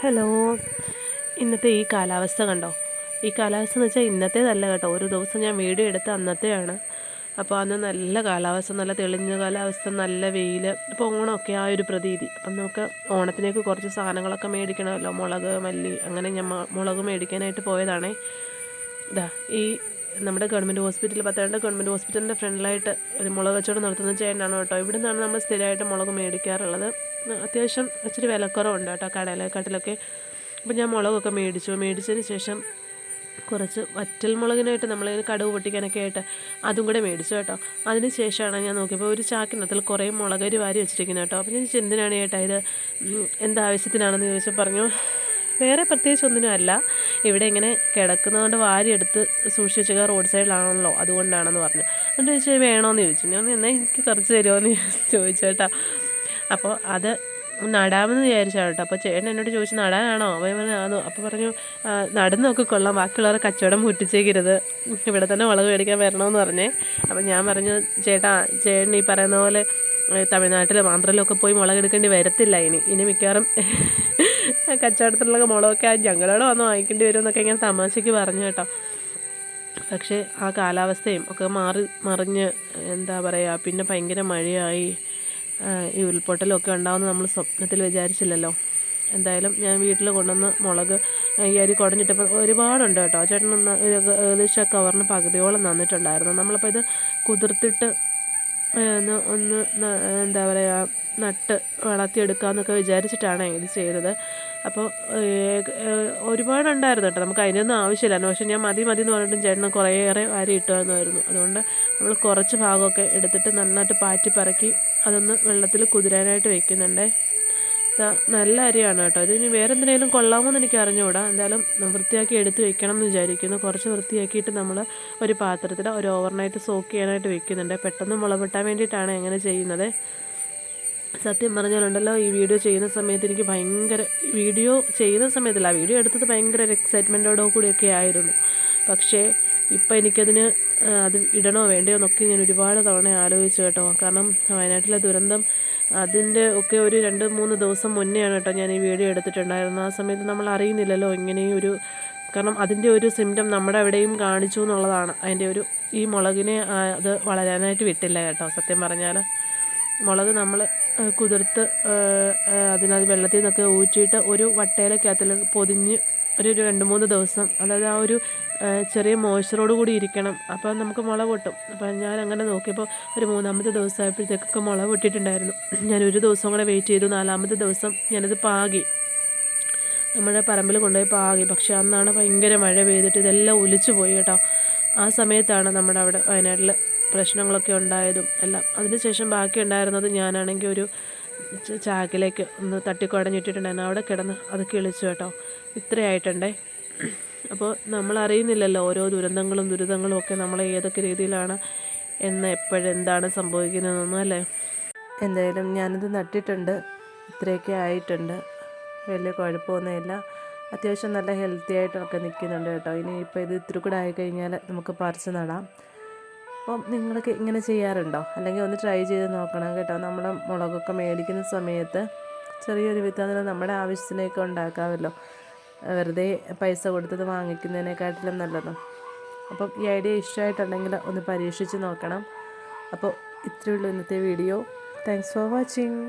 Hello. ഇന്നത്തെ ഈ കാലാവസ്ഥ കണ്ടോ? ഈ കാലാവസ്ഥ എന്ന് വെച്ചാൽ ഇന്നത്തേതല്ല കേട്ടോ. ഒരു ദിവസം ഞാൻ വീഡിയോ എടുത്ത അന്നത്തെയാണ്. അപ്പോൾ അന്ന് നല്ല കാലാവസ്ഥ നല്ല തെളിഞ്ഞ കാലാവസ്ഥ നല്ല വെയിൽ ഇപ്പോൾ ഓണമൊക്കെ ആ ഒരു പ്രതീതി. അപ്പം നമുക്ക് ഓണത്തിനേക്ക് കുറച്ച് സാധനങ്ങളൊക്കെ മേടിക്കണമല്ലോ. മുളക് മല്ലി അങ്ങനെ ഞാൻ മുളക് മേടിക്കാനായിട്ട് പോയതാണേ. ഇതാ ഈ നമ്മുടെ ഗവൺമെന്റ് ഹോസ്പിറ്റൽ പത്തനംതിട്ട ഗവൺമെന്റ് ഹോസ്പിറ്റലിന്റെ ഫ്രണ്ടിലായിട്ട് ഒരു മുളക് കച്ചവടം നടത്തുന്ന ചേട്ടനാണ് കേട്ടോ. ഇവിടെ നിന്നാണ് നമ്മൾ സ്ഥിരമായിട്ട് മുളക് മേടിക്കാറുള്ളത്. അത്യാവശ്യം ഇച്ചിരി വിലക്കുറവുണ്ട് കേട്ടോ കടയിലെക്കാട്ടിലൊക്കെ അപ്പോൾ ഞാൻ മുളകൊക്കെ മേടിച്ചു. മേടിച്ചതിന് ശേഷം കുറച്ച് വറ്റൽ മുളകിനായിട്ട് നമ്മൾ കടുവ് പൊട്ടിക്കാനൊക്കെ ആയിട്ട് അതും കൂടെ മേടിച്ചു കേട്ടോ. അതിന് ശേഷമാണ് ഞാൻ നോക്കിയപ്പോൾ ഒരു ചാക്കിനകത്തിൽ കുറേ മുളകരി വാരി വെച്ചിരിക്കുന്നത് കേട്ടോ. അപ്പോൾ ഞാൻ എന്തിനാണ് ചേട്ടാ ഇത്? എന്താവശ്യത്തിനാണെന്ന് ചോദിച്ചാൽ പറഞ്ഞു വേറെ പ്രത്യേകിച്ച് ഒന്നിനും അല്ല. ഇവിടെ ഇങ്ങനെ കിടക്കുന്നതുകൊണ്ട് വാരിയെടുത്ത് സൂക്ഷിച്ച് വെച്ചാൽ റോഡ് സൈഡിലാണല്ലോ അതുകൊണ്ടാണെന്ന് പറഞ്ഞു. എന്നിട്ട് ചോദിച്ചാൽ വേണമെന്ന് ചോദിച്ചു. ഞാൻ എന്നാൽ എനിക്ക് കുറച്ച് തരുമോയെന്ന് ചോദിച്ചു. കേട്ടോ. അപ്പോൾ അത് നടാമെന്ന് വിചാരിച്ചാണ് കേട്ടോ. അപ്പോൾ ചേട്ടൻ എന്നോട് ചോദിച്ചു നടാനാണോ? അപ്പോൾ പറഞ്ഞു അപ്പോൾ പറഞ്ഞു "ആ, നടന്നൊക്കെ കൊള്ളാം ബാക്കിയുള്ളവരെ കച്ചവടം മുട്ടിച്ചേക്കരുത് ഇവിടെ തന്നെ മുളക് മേടിക്കാൻ വരണമെന്ന് പറഞ്ഞേ. അപ്പോൾ ഞാൻ പറഞ്ഞു ചേട്ടാ ചേട്ടൻ ഈ പറയുന്ന പോലെ തമിഴ്നാട്ടിൽ ആന്ധ്രയിലൊക്കെ പോയി മുളകെടുക്കേണ്ടി വരത്തില്ല ഇനി. ഇനി മിക്കവാറും കച്ചവടത്തിലുള്ള മുളകൊക്കെ ഞങ്ങളോട് വന്ന് വാങ്ങിക്കേണ്ടി വരും എന്നൊക്കെ ഇങ്ങനെ തമാശയ്ക്ക് പറഞ്ഞു കേട്ടോ. പക്ഷേ ആ കാലാവസ്ഥയും ഒക്കെ മാറി മറിഞ്ഞ് എന്താ പറയുക പിന്നെ ഭയങ്കര മഴയായി ഈ ഉരുൾപൊട്ടലൊക്കെ ഉണ്ടാവുമെന്ന് നമ്മൾ സ്വപ്നത്തിൽ വിചാരിച്ചില്ലല്ലോ. എന്തായാലും ഞാൻ വീട്ടിൽ കൊണ്ടുവന്ന് മുളക് ഈ അരി കുടഞ്ഞിട്ടപ്പോൾ ഒരുപാടുണ്ട് കേട്ടോ. ചേട്ടൻ ഒന്ന് ഏകദേശം കവറിന് പകുതിയോളം തന്നിട്ടുണ്ടായിരുന്നു. നമ്മളിപ്പോൾ ഇത് കുതിർത്തിട്ട് ഒന്ന് ഒന്ന് എന്താ പറയുക നട്ട് വളർത്തിയെടുക്കാമെന്നൊക്കെ വിചാരിച്ചിട്ടാണ് ഇത് ചെയ്തത്. അപ്പോൾ ഒരുപാടുണ്ടായിരുന്നു കേട്ടോ. നമുക്ക് അതിനൊന്നും ആവശ്യമില്ലായിരുന്നു. പക്ഷേ ഞാൻ മതി മതി എന്ന് പറഞ്ഞിട്ടും ചേട്ടന് കുറേയേറെ വാരി ഇട്ടുമായിരുന്നു അതുകൊണ്ട് നമ്മൾ കുറച്ച് ഭാഗമൊക്കെ എടുത്തിട്ട് നന്നായിട്ട് പാറ്റി പറക്കി അതൊന്ന് വെള്ളത്തിൽ കുതിരാനായിട്ട് വെക്കുന്നുണ്ടേ. നല്ല അരിയാണ് കേട്ടോ. ഇത് വേറെ എന്തിനേലും കൊള്ളാമോന്ന് എനിക്ക് അറിഞ്ഞുകൂടാ എന്തായാലും വൃത്തിയാക്കി എടുത്ത് വെക്കണം എന്ന് വിചാരിക്കുന്നു. കുറച്ച് വൃത്തിയാക്കിയിട്ട് നമ്മൾ ഒരു പാത്രത്തിൽ ഒരു ഓവർനൈറ്റ് സോക്ക് ചെയ്യാനായിട്ട് വെക്കുന്നുണ്ട്. പെട്ടെന്ന് മുളവിട്ടാൻ വേണ്ടിയിട്ടാണ് എങ്ങനെ ചെയ്യുന്നത്. സത്യം പറഞ്ഞാലുണ്ടല്ലോ ഈ വീഡിയോ ചെയ്യുന്ന സമയത്ത് എനിക്ക് ഭയങ്കര വീഡിയോ ചെയ്യുന്ന സമയത്തല്ല വീഡിയോ എടുത്തത് ഭയങ്കര ഒരു എക്സൈറ്റ്മെന്റോടോ കൂടിയൊക്കെ ആയിരുന്നു. പക്ഷേ ഇപ്പം എനിക്കതിന് അത് ഇടണോ വേണ്ടയോ എന്നൊക്കെ ഞാൻ ഒരുപാട് തവണ ആലോചിച്ചു കേട്ടോ. കാരണം വയനാട്ടിലെ ദുരന്തം അതിന്റെ ഒക്കെ ഒരു രണ്ട് മൂന്ന് ദിവസം മുന്നെയാണ് കേട്ടോ ഞാൻ ഈ വീഡിയോ എടുത്തിട്ടുണ്ടായിരുന്നത്. ആ സമയത്ത് നമ്മൾ അറിയുന്നില്ലല്ലോ ഇങ്ങനെ ഒരു കാരണം അതിന്റെ ഒരു സിംറ്റം നമ്മുടെ എവിടെയും കാണിച്ചു എന്നുള്ളതാണ്. അതിന്റെ ഒരു ഈ മുളകിനെ അത് വളരാനായിട്ട് വിട്ടില്ല കേട്ടോ സത്യം പറഞ്ഞാൽ മുളക് നമ്മൾ കുതിർത്ത് അതിനത് വെള്ളത്തിൽ നിന്നൊക്കെ ഊറ്റിയിട്ട് ഒരു വട്ടയിലക്കകത്തിൽ പൊതിഞ്ഞ് ഒരു രണ്ട് മൂന്ന് ദിവസം. അതായത് ആ ഒരു ചെറിയ മോയ്സ്ചറോട് കൂടി ഇരിക്കണം. അപ്പോൾ നമുക്ക് മുള പൊട്ടും. അപ്പോൾ ഞാൻ അങ്ങനെ നോക്കിയപ്പോൾ ഒരു മൂന്നാമത്തെ ദിവസമായപ്പോഴത്തേക്കൊക്കെ മുള പൊട്ടിയിട്ടുണ്ടായിരുന്നു. ഞാൻ ഒരു ദിവസം കൂടെ വെയിറ്റ് ചെയ്തു. നാലാമത്തെ ദിവസം ഞാനത് പാകി. നമ്മുടെ പറമ്പിൽ കൊണ്ടുപോയി പാകി. പക്ഷെ അന്നാണ് ഭയങ്കര മഴ പെയ്തിട്ട് ഇതെല്ലാം ഒലിച്ചു പോയി കേട്ടോ. ആ സമയത്താണ് നമ്മുടെ അവിടെ വയനാട്ടിൽ പ്രശ്നങ്ങളൊക്കെ ഉണ്ടായതും എല്ലാം. അതിനുശേഷം ബാക്കി ഉണ്ടായിരുന്നത് ഞാനാണെങ്കിൽ ഒരു ചാക്കിലേക്ക് ഒന്ന് തട്ടിക്കുടഞ്ഞിട്ടിട്ടുണ്ടായിരുന്നു. അവിടെ കിടന്ന് അത് കിളിച്ചു കേട്ടോ. ഇത്രയായിട്ടുണ്ടേ. അപ്പോൾ നമ്മൾ അറിയുന്നില്ലല്ലോ ഓരോ ദുരന്തങ്ങളും ദുരിതങ്ങളും ഒക്കെ നമ്മളെ ഏതൊക്കെ രീതിയിലാണ് എന്ന് എപ്പോഴെന്താണ് സംഭവിക്കുന്നതെന്നും അല്ലേ? എന്തായാലും ഞാനിത് നട്ടിട്ടുണ്ട്. ഇത്രയൊക്കെ ആയിട്ടുണ്ട്. വലിയ കുഴപ്പമൊന്നുമില്ല. അത്യാവശ്യം നല്ല ഹെൽത്തി ആയിട്ടൊക്കെ നിൽക്കുന്നുണ്ട് കേട്ടോ. ഇനി ഇപ്പോൾ ഇത് ഇത്തിരി കൂടെ ആയിക്കഴിഞ്ഞാൽ നമുക്ക് പറിച്ച് നടാം. അപ്പം നിങ്ങളൊക്കെ ഇങ്ങനെ ചെയ്യാറുണ്ടോ? അല്ലെങ്കിൽ ഒന്ന് ട്രൈ ചെയ്ത് നോക്കണം കേട്ടോ. നമ്മുടെ മുളകൊക്കെ മേടിക്കുന്ന സമയത്ത് ചെറിയൊരു വിത്തതിൽ നമ്മുടെ ആവശ്യത്തിനൊക്കെ ഉണ്ടാക്കാമല്ലോ. വെറുതെ പൈസ കൊടുത്തത് വാങ്ങിക്കുന്നതിനെക്കാട്ടിലും നല്ലത്. അപ്പം ഈ ഐഡിയ ഇഷ്ടമായിട്ടുണ്ടെങ്കിൽ ഒന്ന് പരീക്ഷിച്ച് നോക്കണം. അപ്പോൾ ഇത്രയുള്ളൂ ഇന്നത്തെ വീഡിയോ താങ്ക്സ് ഫോർ വാച്ചിങ്